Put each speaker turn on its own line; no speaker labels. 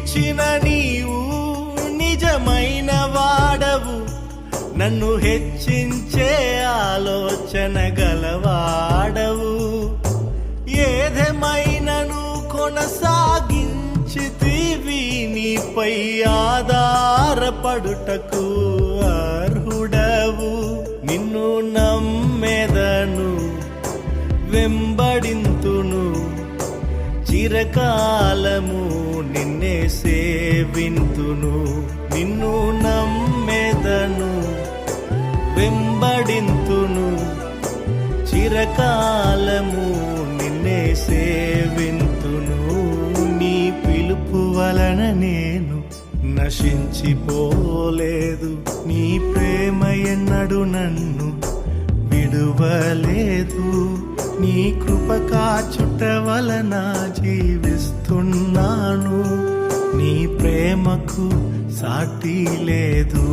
పిలిచిన నీవు నిజమైన వాడవు. నన్ను హెచ్చించే ఆలోచన గలవాడవు. ఏదేమైనను కొనసాగించితివి నీపై ఆధారపడుటకు అర్హుడవు. నిన్ను నమ్మెదను వెంబడింతును చిరకాలము నిన్నే సేవింతును నిన్ను నమ్మెదను వెంబడింతును. చిరకాలము నిన్నే సేవింతును నీ పిలుపు వలన నేను నశించిపోలేదు. నీ ప్రేమ ఎన్నడు నన్ను విడువలేదు. నీ కృపకా కాచుట వలన జీవిస్తున్నాను. నీ ప్రేమకు సాటి లేదు.